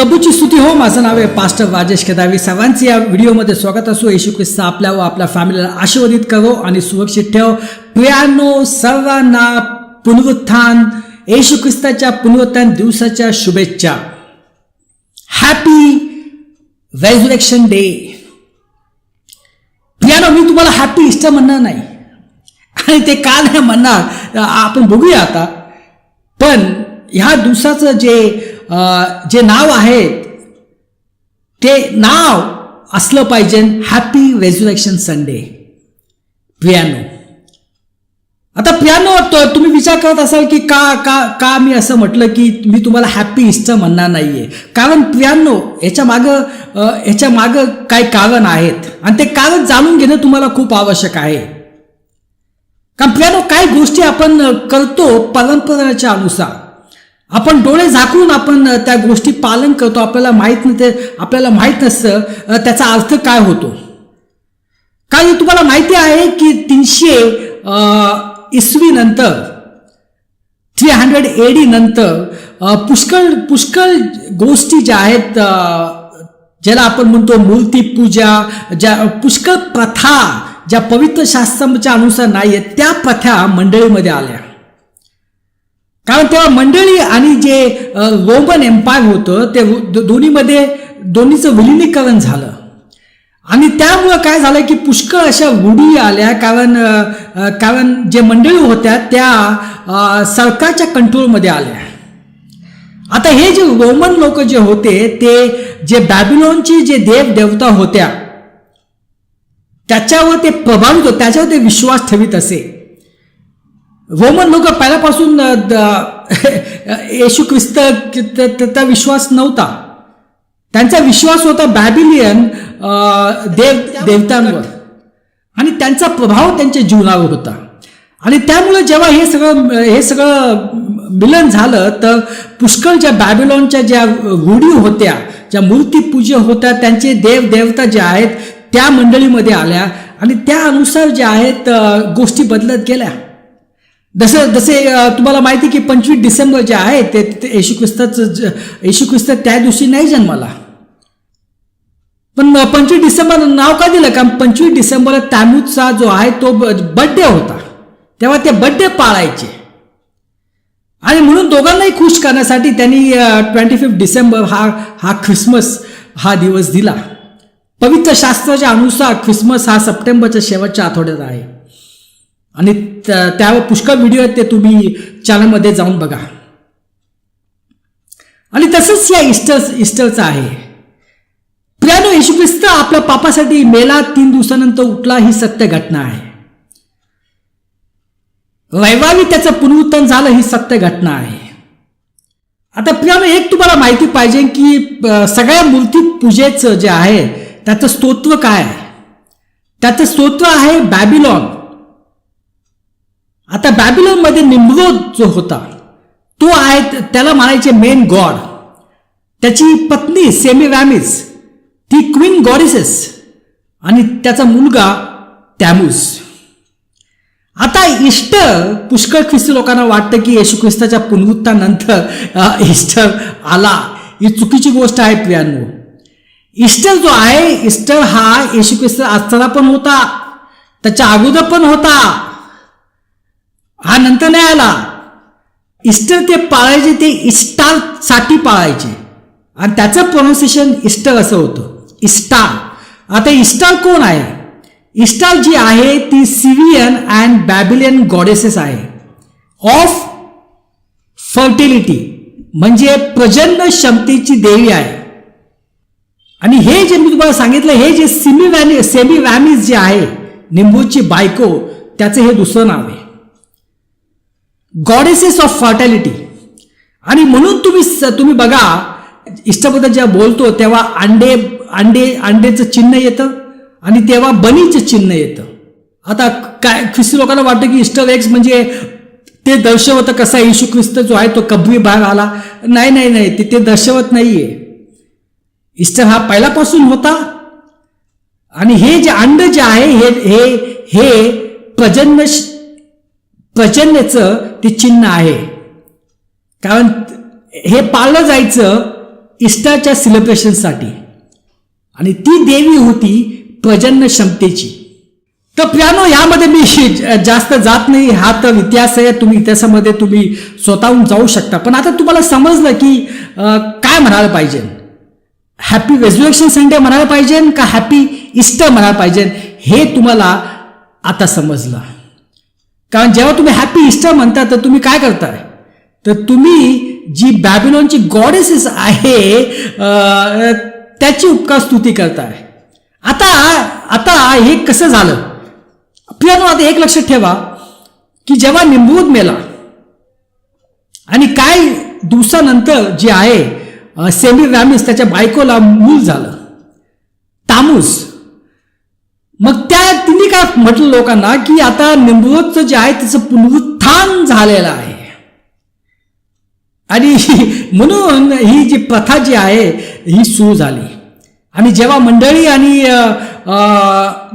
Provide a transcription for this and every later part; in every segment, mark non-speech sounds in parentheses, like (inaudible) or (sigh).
प्रभूची स्तुती हो. माझं नाव आहे पास्टर राजेश केदावी सर्वांचे या व्हिडिओमध्ये स्वागत असो. येशू ख्रिस्त आपल्या व आपल्या फॅमिलीला आशीर्वादित करो आणि सुरक्षित ठेव. प्रियानो सर्वांना पुनरुत्थान. येशू ख्रिस्ताच्या पुनरुत्थान दिवसाच्या शुभेच्छा. हॅपी रेझुरेक्शन डे प्रियानो मी तुम्हाला हॅपी इस्टर म्हणणार नाही. आणि ते का नाही म्हणणार. आपण बघूया आता. पण ह्या दिवसाचं जे जे नाव आहे ते नाव असलं पाहिजे हॅपी रेझुरेक्शन संडे पियानो आता पियानो त- तुम्ही विचार करत असाल की का का का मी असं म्हटलं की मी तुम्हाला हॅपी इस्टर म्हणणार नाहीये. कारण पियानो याच्या मागं याच्या मागं काही कारण आहेत. आणि ते कारण जाणून घेणं तुम्हाला खूप आवश्यक आहे. कारण पियानो काही गोष्टी आपण करतो परंपरेच्या अनुसार. आपण डोळे झाकून आपण त्या गोष्टी पालन करतो. आपल्याला माहीत नसते आपल्याला माहीत नसतं त्याचा अर्थ काय होतो. कारण तुम्हाला माहिती आहे की तीनशे इसवी नंतर थ्री हंड्रेड एडी नंतर पुष्कळ पुष्कळ गोष्टी ज्या आहेत ज्याला आपण म्हणतो मूर्तीपूजा ज्या पुष्कळ प्रथा ज्या पवित्र शास्त्राच्या अनुसार नाही आहेत त्या प्रथा मंडळीमध्ये आल्या. कारण तेव्हा मंडळी आणि जे रोमन एम्पायर होतं ते दोन्हीमध्ये दोन्हीचं विलिनीकरण झालं. आणि त्यामुळं काय झालं की पुष्कळ अशा रूढी आल्या कारण कारण जे मंडळी होत्या त्या सरकारच्या कंट्रोलमध्ये आल्या. आता हे जे रोमन लोक जे होते ते जे बॅबिलॉनची जे देव देवता होत्या त्याच्यावर ते प्रभावित होते त्याच्यावर ते विश्वास ठेवित असे. रोमन लोक पहिल्यापासून द- (laughs) येशू ख्रिस्त त्याचा त्या विश्वास नव्हता. त्यांचा विश्वास होता बॅबिलियन देव देवतांवर. आणि त्यांचा प्रभाव त्यांच्या जीवनावर होता. आणि त्यामुळे जेव्हा हे सगळं हे सगळं मिलन झालं तर पुष्कळ ज्या बॅबिलॉनच्या ज्या रूढी होत्या ज्या मूर्तीपूजा होत्या त्यांचे देव देवता जे आहेत त्या मंडळीमध्ये आल्या. आणि त्या अनुसार ज्या आहेत गोष्टी बदलत गेल्या. जसं जसे तुम्हाला माहिती आहे की पंचवीस डिसेंबर जे आहे ते येशू ख्रिस्ताचं येशू ख्रिस्त त्या दिवशी नाही जन्माला. पण पंचवीस डिसेंबर नाव का दिलं? कारण पंचवीस डिसेंबर तॅमूजचा जो आहे तो बड्डे होता. तेव्हा ते बड्डे पाळायचे. आणि म्हणून दोघांनाही खुश करण्यासाठी त्यांनी ट्वेंटी फिफ्थ डिसेंबर हा हा ख्रिसमस हा दिवस दिला. पवित्र शास्त्राच्या अनुसार ख्रिसमस हा सप्टेंबरच्या शेवटच्या आठवड्यात आहे. आणि त्या- त्यावर पुष्कळ व्हिडिओ आहेत ते तुम्ही चॅनलमध्ये जाऊन बघा. आणि तसंच या इस्टर इस्टरचं आहे. प्रियानो येशू ख्रिस्त आपल्या पापासाठी मेला तीन दिवसानंतर उठला ही सत्य घटना आहे. रविवारी त्याचं पुनरुत्थान झालं ही सत्य घटना आहे. आता प्रियानो एक तुम्हाला माहिती पाहिजे की सगळ्या मूर्ती पूजेचं जे आहे त्याचं स्तोत्र काय आहे? त्याचं स्तोत्र आहे बॅबिलॉन आता बॅबिलॉनमध्ये निम्रोद जो होता तो आहे त्याला म्हणायचे मेन गॉड त्याची पत्नी सेमी वॅमिस ती क्वीन गॉडेसेस आणि त्याचा मुलगा टॅमूस आता इस्टर पुष्कळ ख्रिस्ती लोकांना वाटतं की येशू ख्रिस्ताच्या पुनरुत्थानंतर इस्टर आला. ही चुकीची गोष्ट आहे प्रियांनो. इस्टर जो आहे इस्टर हा येशू ख्रिस्त असताना पण होता त्याच्या अगोदर पण होता. हा नंतर नाही आला. इस्टर ते पाळायचे ते इस्टारसाठी पाळायचे. आणि त्याचं प्रोनाउन्सिएशन इस्टर असं होतं. इस्टार. आता इस्टार कोण आहे? इस्टार जी आहे ती सिवियन अँड बॅबिलियन गॉडेसेस आहे. ऑफ फर्टिलिटी म्हणजे प्रजन्न क्षमतेची देवी आहे. आणि हे जे मी तुम्हाला सांगितलं हे जे सिमी वॅनी सेमी वॅमिस जे आहे निंबूची बायको त्याचं हे दुसरं नाव आहे. गॉडेसेस ऑफ फर्टॅलिटी आणि म्हणून तुम्ही स- तुम्ही बघा इष्टबद्दल जेव्हा बोलतो तेव्हा अंडे अंडे अंडेचं चिन्ह येतं आणि तेव्हा बनीचं चिन्ह येतं. आता काय ख्रिस्ती लोकांना वाटतं की इस्टर एक्स म्हणजे ते दर्शवतं कसा येशू ख्रिस्त जो आहे तो कब्बी बाहेर आला. नाही नाही नाही ते ते दर्शवत नाहीये. इस्टर हा पहिल्यापासून होता. आणि हे जे अंड जे आहे हे हे हे प्रचंडचं ते चिन्ह आहे. कारण हे पाळलं जायचं इस्टाच्या सेलिब्रेशनसाठी आणि ती देवी होती प्रजन्य क्षमतेची. तर प्रियानो यामध्ये मी (laughs) जास्त जात नाही. हा तर इतिहास आहे. तुम्ही इतिहासामध्ये तुम्ही स्वतःहून जाऊ शकता. पण आता तुम्हाला समजलं की काय म्हणायला पाहिजे? हॅपी रेझ्युएक्शन संडे म्हणायला पाहिजे का हॅपी इस्टर म्हणायला पाहिजे? हे तुम्हाला आता समजलं. कारण जेव्हा तुम्ही हॅपी इस्टर म्हणता तर तुम्ही काय करताय? तर तुम्ही जी बॅबिलॉनची गॉडेसेस आहे त्याची उपकार स्तुती करताय. आता आता हे कसं झालं? प्रियानो आता एक लक्षात ठेवा की जेव्हा निंबूत मेला आणि काय दिवसानंतर जे आहे सेमी रॅमिस त्याच्या बायकोला मूल झालं. तामूस. मग त्या तिने काय म्हटलं लोकांना की आता निंबूदचं जे आहे त्याचं पुनरुत्थान झालेलं आहे. आणि (laughs) म्हणून ही जी प्रथा जी आहे ही सुरू झाली. आणि जेव्हा मंडळी आणि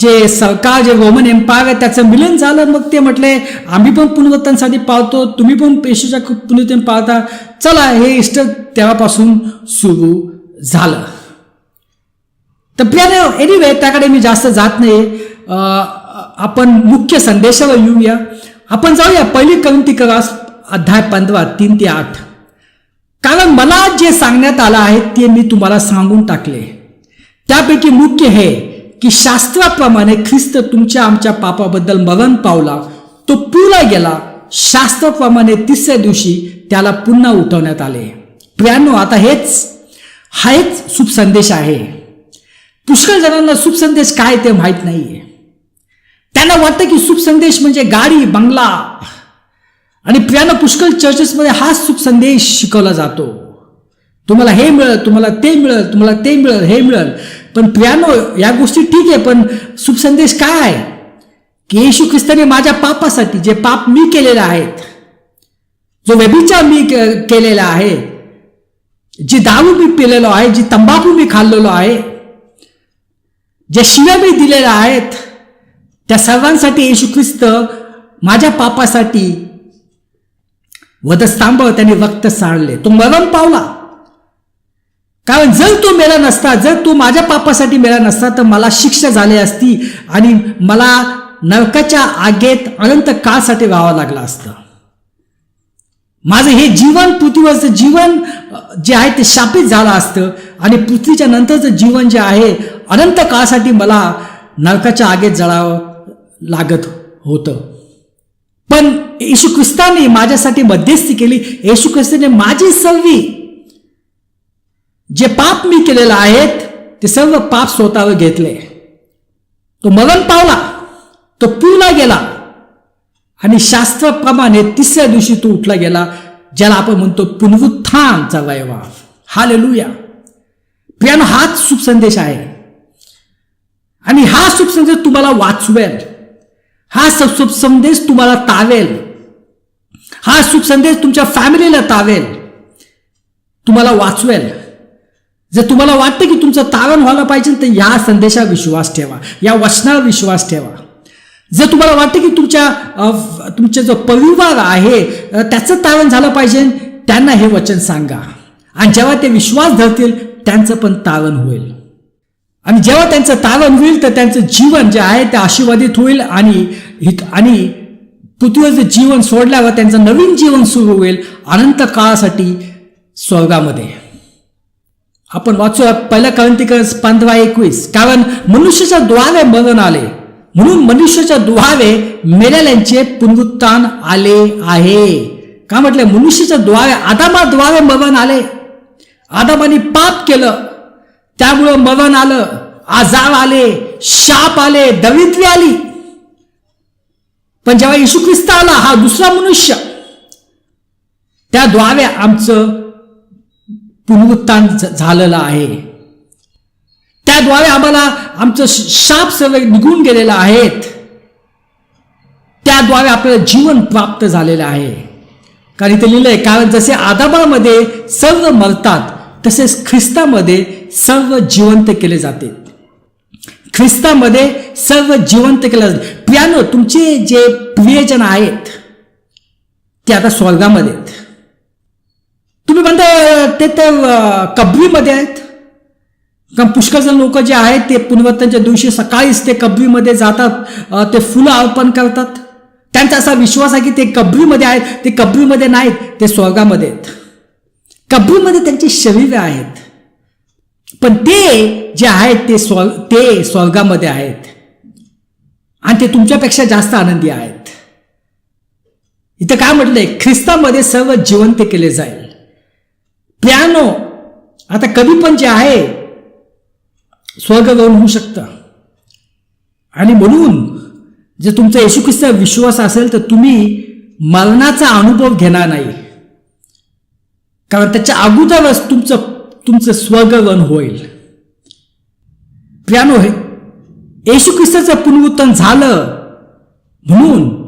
जे सरकार जे रोमन एम्पायर आहे त्याचं मिलन झालं मग ते म्हटले आम्ही पण पुनरुत्थानसाठी पाळतो तुम्ही पण पेशूच्या पुनरुत्थान पाळता चला हे इष्ट तेव्हापासून सुरू झालं. तर प्रियाने एनिवे त्याकडे मी जास्त जात नाही आपण मुख्य संदेशावर येऊया. आपण जाऊया. पहिली कविंतिकरास अध्याय पंधरा तीन ते आठ. कारण मला जे सांगण्यात आलं आहे ते मी तुम्हाला सांगून टाकले. त्यापैकी मुख्य हे की शास्त्राप्रमाणे ख्रिस्त तुमच्या आमच्या पापाबद्दल मरण पावला. तो पुरा गेला. शास्त्राप्रमाणे तिसऱ्या दिवशी त्याला पुन्हा उठवण्यात आले. प्रियानो आता हेच हा एक शुभ संदेश आहे. पुष्कळ जणांना सुपसंदेश काय ते माहीत नाहीये. त्यांना वाटतं की सुपसंदेश म्हणजे गाडी बंगला. आणि प्रियानो पुष्कळ चर्चेसमध्ये हाच सुपसंदेश शिकवला जातो. तुम्हाला हे मिळेल तुम्हाला ते मिळेल तुम्हाला ते मिळेल हे मिळेल. पण प्रियानो या गोष्टी ठीक आहे पण सुपसंदेश काय आहे? की येशू ख्रिस्ताने माझ्या पापासाठी जे पाप मी केलेले आहेत जो व्यभिचार मी केलेला आहे जी दारू मी पिलेलो आहे जी तंबाखू मी खाल्लेलो आहे जे शिव्या मी दिलेल्या आहेत त्या सर्वांसाठी येशू ख्रिस्त माझ्या पापासाठी वधस्तंभावर त्यांनी वक्त सांडले तो मरण पावला. कारण जर तो मेला नसता जर तो माझ्या पापासाठी मेला नसता तर मला शिक्षा झाली असती आणि मला नरकाच्या आगेत अनंत काळसाठी राहावं लागलं असतं. माझं हे जीवन पृथ्वीवरचं जीवन जे आहे ते शापित झालं असतं आणि पृथ्वीच्या नंतरचं जीवन जे आहे अनंत काळासाठी मला नरकाच्या आगेत जळावं लागत होतं. पण येशू ख्रिस्ताने माझ्यासाठी मध्यस्थी केली. येशू ख्रिस्ताने माझी सर्वी जे पाप मी केलेलं आहेत ते सर्व पाप स्वतःवर घेतले. तो मरण पावला तो पिवला गेला आणि शास्त्राप्रमाणे तिसऱ्या दिवशी तो उठला गेला ज्याला आपण म्हणतो पुनरुत्थानचा हा हालेलुया. प्रियानो हाच शुभ संदेश आहे. आणि हा शुभ संदेश तुम्हाला वाचवेल. हा स- संदेश तुम्हाला तावेल. हा शुभ संदेश तुमच्या फॅमिलीला तावेल. तुम्हाला वाचवेल. जर तुम्हाला वाटतं की तुमचं तारण व्हायला पाहिजे तर या संदेशावर विश्वास ठेवा. या वचनावर विश्वास ठेवा. जर तुम्हाला वाटतं की तुमच्या अ, तुमचा जो परिवार आहे त्याचं तारण झालं पाहिजे त्यांना हे वचन सांगा. आणि जेव्हा ते विश्वास धरतील त्यांचं पण तारण होईल. आणि जेव्हा त्यांचं तालन होईल तर त्यांचं जीवन जे आहे ते आशीर्वादित होईल आणि हित- आणि पृथ्वीवरचं जीवन सोडल्यावर त्यांचं नवीन जीवन सुरू होईल अनंत काळासाठी स्वर्गामध्ये. आपण वाचू पहिल्या कळंतिकर पंधरा एकवीस. कारण मनुष्याच्या द्वारे मरण आले. म्हणून मनुष्याच्या द्वारे मेलेल्यांचे पुनरुत्थान आले आहे. का म्हटलं? मनुष्याच्या द्वारे आदामाद्वारे मरण आले. आदामाने पाप केलं. त्यामुळं मरण आलं आजार आले शाप आले दवित्री आली. पण जेव्हा येशू ख्रिस्त आला हा दुसरा मनुष्य त्याद्वारे आमचं पुनरुत्थान झालेलं आहे. त्याद्वारे आम्हाला आमचं शाप सर्व निघून गेलेलं आहेत. त्याद्वारे आपल्याला जीवन प्राप्त झालेलं आहे. कारण ते लिहिलं आहे कारण जसे आदामामध्ये सर्व मरतात तसेच ख्रिस्तामध्ये सर्व जिवंत केले जाते. ख्रिस्तामध्ये सर्व जिवंत केलं जाते. प्रियानो तुमचे जे प्रियजन आहेत ते आता स्वर्गामध्ये आहेत. तुम्ही म्हणता ते तर कबरीमध्ये आहेत. कारण पुष्कळजण लोक जे आहेत ते पुनर्वतनच्या दिवशी सकाळीच ते कबरीमध्ये जातात ते फुलं अर्पण करतात. त्यांचा असा विश्वास आहे की ते कबरीमध्ये आहेत ते कबरीमध्ये नाहीत ते स्वर्गामध्ये आहेत. कबूलमध्ये त्यांची शरीरं आहेत. पण ते जे आहेत ते स्व ते स्वर्गामध्ये आहेत. आणि ते तुमच्यापेक्षा जास्त आनंदी आहेत. इथं काय म्हटलंय? ख्रिस्तामध्ये सर्व जिवंत केले जाईल. प्यानो आता कधी पण जे आहे स्वर्ग गौन होऊ शकतं. आणि म्हणून जर तुमचा येशू ख्रिस्ता विश्वास असेल तर तुम्ही मरणाचा अनुभव घेणार नाही. कारण त्याच्या अगोदरच तुमचं तुमचं स्वर्गवन होईल. प्रियानो हे येशू ख्रिस्ताचं पुनरुत्थान झालं म्हणून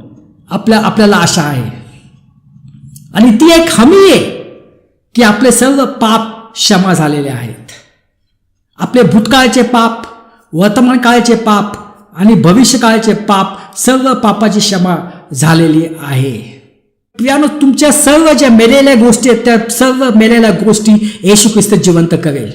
आपल्या आपल्याला आशा आहे. आणि ती एक हमी आहे की आपले सर्व पाप क्षमा झालेले आहेत. आपले भूतकाळचे पाप वर्तमान काळचे पाप आणि भविष्यकाळचे पाप सर्व पापाची क्षमा झालेली आहे. प्रियानो तुमच्या सर्व ज्या मेलेल्या गोष्टी आहेत त्या सर्व मेलेल्या गोष्टी येशू ख्रिस्त जिवंत करेल.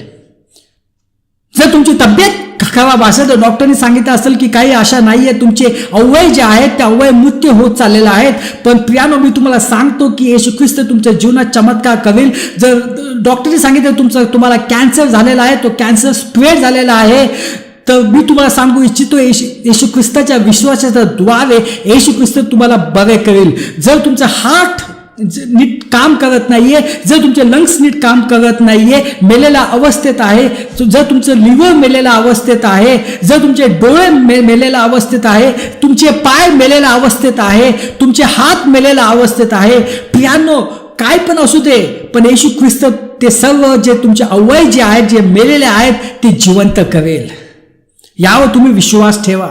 जर तुमची तब्येत खराब असेल तर डॉक्टरने सांगितलं असेल की काही आशा नाही आहे तुमचे अवय जे आहेत ते अवय मृत्यू होत चाललेले आहेत. पण प्रियानो मी तुम्हाला सांगतो की येशू ख्रिस्त तुमच्या जीवनात चमत्कार करेल. जर डॉक्टरने सांगितलं तुमचं तुम्हाला कॅन्सर झालेला आहे तो कॅन्सर स्प्रेड झालेला आहे. तर मी तुम्हाला सांगू इच्छितो येशू येशू ख्रिस्ताच्या विश्वासाच्या द्वारे येशू ख्रिस्त तुम्हाला बरे करेल. जर तुमचं हार्ट नीट काम करत नाहीये जर तुमचे लंग्स नीट काम करत नाहीये मेलेल्या अवस्थेत आहे जर तुमचं लिव्हर मेलेल्या अवस्थेत आहे जर तुमचे डोळे मे मेलेल्या अवस्थेत आहे तुमचे पाय मेलेल्या अवस्थेत आहे तुमचे हात मेलेल्या अवस्थेत आहे पियानो काय पण असू दे पण येशू ख्रिस्त ते सर्व जे तुमचे अवय जे आहेत जे मेलेले आहेत ते जिवंत करेल. यावर तुम्ही विश्वास ठेवा.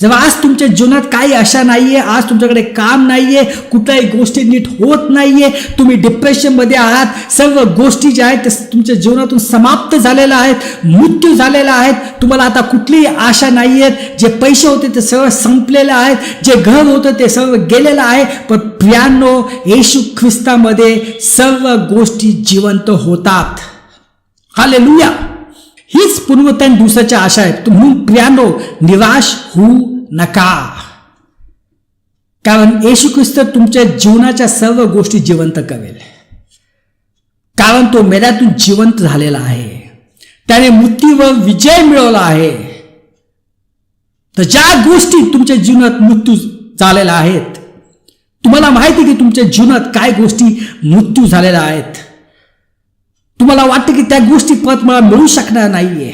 जेव्हा आज तुमच्या जीवनात काही आशा नाहीये आज तुमच्याकडे काम नाहीये कुठल्याही गोष्टी नीट होत नाहीये तुम्ही डिप्रेशनमध्ये आहात सर्व गोष्टी ज्या आहेत त्या तुमच्या जीवनातून समाप्त झालेल्या आहेत मृत्यू झालेला आहेत तुम्हाला आता कुठलीही आशा नाही आहेत जे पैसे होते ते सर्व संपलेले आहेत जे घर होतं ते सर्व गेलेलं आहे पण प्रियानो येशू ख्रिस्तामध्ये सर्व गोष्टी जिवंत होतात. हालेलुया! हीच पूर्वतन दिवसाच्या आशा आहेत. म्हणून प्रियानो निराश होऊ नका. कारण येशू ख्रिस्त तुमच्या जीवनाच्या सर्व गोष्टी जिवंत करेल. कारण तो मेल्यातून जिवंत झालेला आहे. त्याने मृत्यूवर विजय मिळवला आहे. तर ज्या गोष्टी तुमच्या जीवनात मृत्यू झालेल्या आहेत तुम्हाला माहिती की तुमच्या जीवनात काय गोष्टी मृत्यू झालेल्या आहेत? तुम्हाला वाटतं की त्या गोष्टी परत मला मिळू शकणार नाहीये.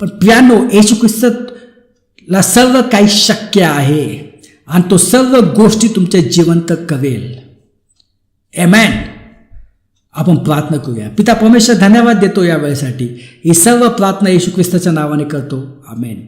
पण प्यानो येशू ख्रिस्तला सर्व काही शक्य आहे आणि तो सर्व गोष्टी तुमच्या जिवंत करेल एमॅन आपण प्रार्थना करूया. पिता परमेश्वर धन्यवाद देतो या वेळेसाठी. ही सर्व प्रार्थना येशू ख्रिस्ताच्या नावाने करतो. आमेन